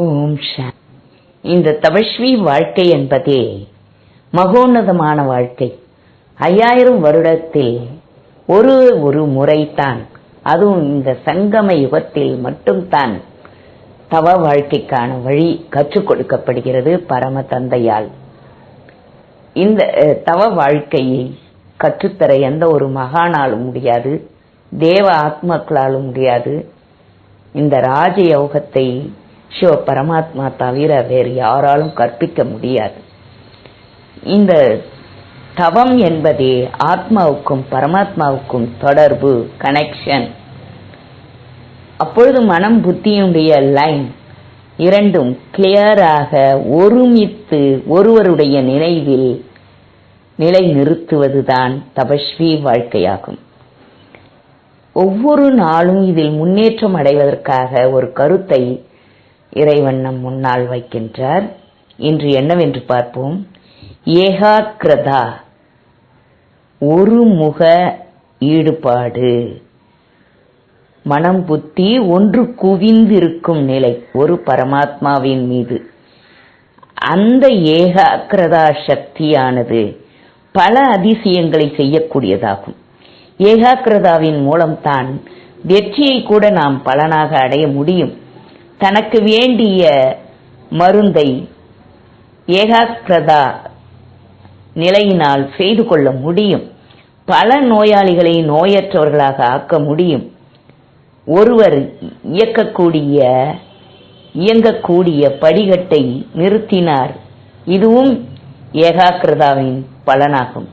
ஓம் ஷா இந்த தபஸ்வி வாழ்க்கை என்பதே மகோன்னதமான வாழ்க்கை. ஐயாயிரம் வருடத்தில் ஒரு ஒரு முறைதான். அதுவும் இந்த சங்கம யுகத்தில் மட்டும்தான் தவ வாழ்க்கைக்கான வழி கற்றுக் கொடுக்கப்படுகிறது பரம தந்தையால். இந்த தவ வாழ்க்கையை கற்றுத்தர எந்த ஒரு மகானாலும் முடியாது. தேவ ஆத்மக்களாலும் முடியாது. இந்த ராஜயோகத்தை பரமாத்மா தவிர வேறு யாராலும் கற்பிக்க முடியாது. இந்த தவம் என்பதே ஆத்மாவுக்கும் பரமாத்மாவுக்கும் தொடர்பு கனெக்ஷன் அப்பொழுது மனம் புத்தியினுடைய லைன் இரண்டும் கிளியராக ஒருமித்து ஒருவருடைய நினைவில் நிலை நிறுத்துவதுதான் தபஸ்வி வாழ்க்கையாகும். ஒவ்வொரு நாளும் இதில் முன்னேற்றம் அடைவதற்காக ஒரு கருத்தை இறைவன் நம் முன்னால் வைக்கின்றார். இன்று என்னவென்று பார்ப்போம்? ஏகாக்கிரதா. ஒருமுக ஈடுபாடு. மனம் புத்தி ஒன்று குவிந்திருக்கும் நிலை ஒரு பரமாத்மாவின் மீது. அந்த ஏகாக்கிரதா சக்தியானது பல அதிசயங்களை செய்யக்கூடியதாகும். ஏகாக்கிரதாவின் மூலம்தான் வெற்றியை கூட நாம் பலனாக அடைய முடியும். தனக்கு வேண்டிய மருந்தை ஏகாக்கிரதா நிலையினால் செய்து கொள்ள முடியும். பல நோயாளிகளை நோயற்றவர்களாக ஆக்க முடியும். ஒருவர் இயக்கக்கூடிய இயங்கக்கூடிய படிகட்டை நிறுத்தினார். இதுவும் ஏகாக்கிரதாவின் பலனாகும்.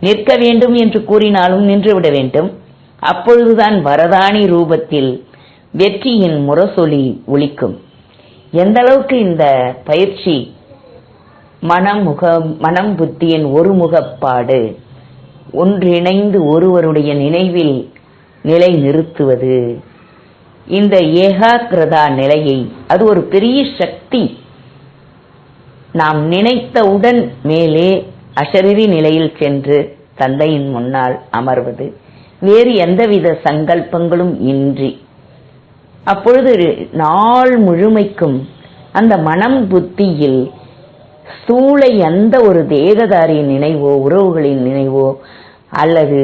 நிற்க வேண்டும் என்று கூறினாலும் நின்றுவிட வேண்டும். அப்பொழுதுதான் வரதானி ரூபத்தில் வெற்றியின் முரசொலி ஒலிக்கும். எந்த அளவுக்கு இந்த பயிற்சி மனம் முக மனம் புத்தியின் ஒருமுகப்பாடு ஒன்றிணைந்து ஒருவருடைய நினைவில் நிலை நிறுத்துவது இந்த ஏகாகிரதா நிலையை அது ஒரு பெரிய சக்தி. நாம் நினைத்தவுடன் மேலே அசரீரி நிலையில் சென்று தந்தையின் முன்னால் அமர்வது. வேறு எந்தவித சங்கல்பங்களும் இன்றி அப்பொழுது நாள் முழுமைக்கும் அந்த மனம் புத்தியில் ஸ்தூல எந்த ஒரு தேகதாரியின் நினைவோ உறவுகளின் நினைவோ அல்லது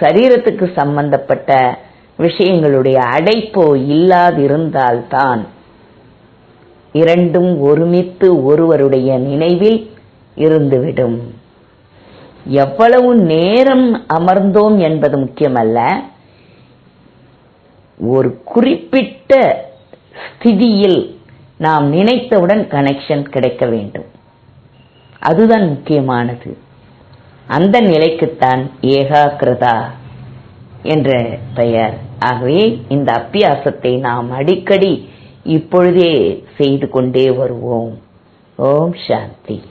சரீரத்துக்கு சம்பந்தப்பட்ட விஷயங்களுடைய அடைப்போ இல்லாதிருந்தால்தான் இரண்டும் ஒருமித்து ஒருவருடைய நினைவில் இருந்துவிடும். எவ்வளவு நேரம் அமர்ந்தோம் என்பது முக்கியமல்ல. ஒரு குறிப்பிட்ட ஸ்திதியில் நாம் நினைத்தவுடன் கனெக்ஷன் கிடைக்க வேண்டும். அதுதான் முக்கியமானது. அந்த நிலைக்குத்தான் ஏகாகிரதா என்ற பெயர். ஆகவே இந்த அப்பியாசத்தை நாம் அடிக்கடி இப்பொழுதே செய்து கொண்டே வருவோம். ஓம் சாந்தி.